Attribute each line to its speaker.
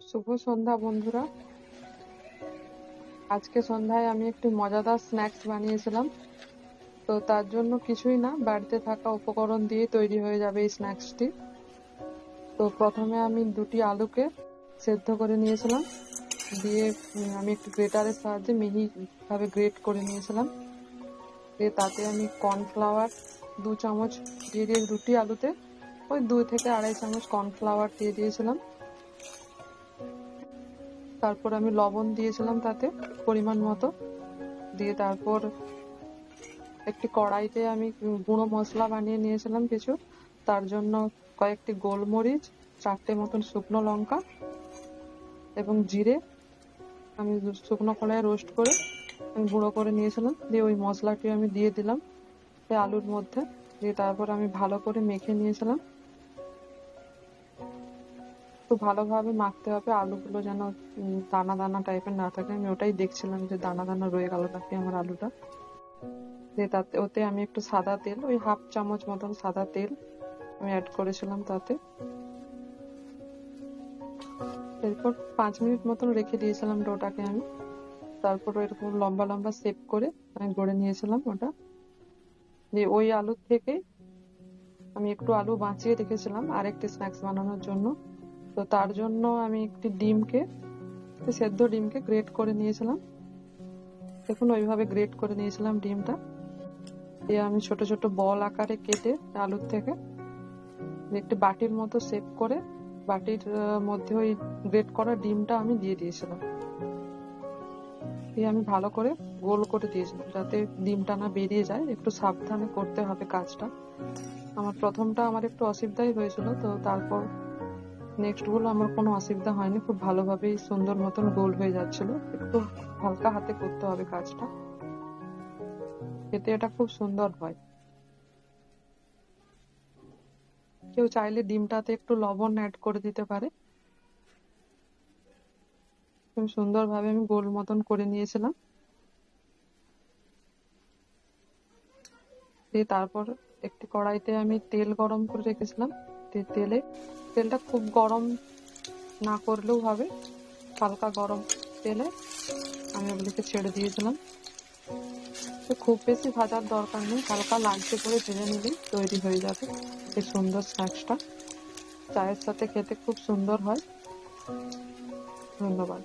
Speaker 1: শুভ সন্ধ্যা, বন্ধুরা। আজকে সন্ধ্যায় আমি একটি মজাদার স্ন্যাক্স বানিয়েছিলাম। তো তার জন্য কিছুই না, বাড়িতে থাকা উপকরণ দিয়ে তৈরি হয়ে যাবে এই স্ন্যাক্সটি তো প্রথমে আমি দুটি আলুকে সেদ্ধ করে নিয়েছিলাম। দিয়ে আমি একটু গ্রেটারের সাহায্যে মিহিভাবে গ্রেট করে নিয়েছিলাম। দিয়ে তাতে আমি কর্নফ্লাওয়ার দু চামচ, দিয়ে দিয়ে দুটি আলুতে ওই দুই থেকে আড়াই চামচ কর্নফ্লাওয়ার দিয়ে দিয়েছিলাম। তারপর আমি লবণ দিয়েছিলাম তাতে, পরিমাণ মতো। দিয়ে তারপর একটি কড়াইতে আমি গুঁড়ো মশলা বানিয়ে নিয়েছিলাম কিছু। তার জন্য কয়েকটি গোলমরিচ, চারটে মতন শুকনো লঙ্কা এবং জিরে আমি শুকনো কড়াইয়ে রোস্ট করে আমি গুঁড়ো করে নিয়েছিলাম। দিয়ে ওই মশলাটি আমি দিয়ে দিলাম আলুর মধ্যে। দিয়ে তারপর আমি ভালো করে মেখে নিয়েছিলাম। একটু ভালোভাবে মাখতে হবে, আলুগুলো যেন দানা দানা টাইপের না থাকে। আমি ওটাই দেখছিলাম যে দানা দানা রয়ে গেল নাকি আমার আলুটা। দিয়ে তাতে, ওতে আমি একটু সাদা তেল, ওই হাফ চামচ মতন সাদা তেল আমি অ্যাড করেছিলাম তাতে। এরপর পাঁচ মিনিট মতন রেখে দিয়েছিলাম ডোটাকে আমি। তারপর এরকম লম্বা লম্বা শেপ করে আমি গড়ে নিয়েছিলাম ওটা। দিয়ে ওই আলুর থেকে আমি একটু আলু বাঁচিয়ে রেখেছিলাম আরেকটি স্ন্যাক্স বানানোর জন্য। তো তার জন্য আমি একটি ডিমকে সেদ্ধ ডিমকে গ্রেট করে নিয়েছিলাম। দেখুন ওইভাবে গ্রেট করে নিয়েছিলাম ডিমটা। দিয়ে আমি ছোট ছোট বল আকারে কেটে আলুর থেকে একটি বাটির মতো শেপ করে বাটির মধ্যে ওই গ্রেট করা ডিমটা আমি দিয়ে দিয়েছিলাম। দিয়ে আমি ভালো করে গোল করে দিয়েছিলাম যাতে ডিমটা না বেরিয়ে যায়। একটু সাবধানে করতে হবে কাজটা। আমার প্রথমটা আমার একটু অসুবিধাই হয়েছিল তো তারপর নেক্সটগুলো আমার কোনো অসুবিধা হয়নি, খুব ভালোভাবেই সুন্দর মতন গোল হয়ে যাচ্ছিল। একটু হালকা হাতে করতে হবে কাজটা। এতে এটা খুব সুন্দর হয়। কেউ চাইলে ডিমটাতে একটু লবণ অ্যাড করে দিতে পারে। খুব সুন্দরভাবে আমি গোল মতন করে নিয়েছিলাম। তারপর একটি কড়াইতে আমি তেল গরম করে রেখেছিলাম। দিয়ে তেলে, তেলটা খুব গরম না করলেও হবে। হালকা গরম তেলে আমি ওগুলিকে ছেড়ে দিয়েছিলাম। তো খুব বেশি ভাজার দরকার নেই, হালকা লাঞ্চে করে ভেজে নিলেই তৈরি হয়ে যাবে এই সুন্দর স্ন্যাক্সটা। চায়ের সাথে খেতে খুব সুন্দর হয়। ধন্যবাদ।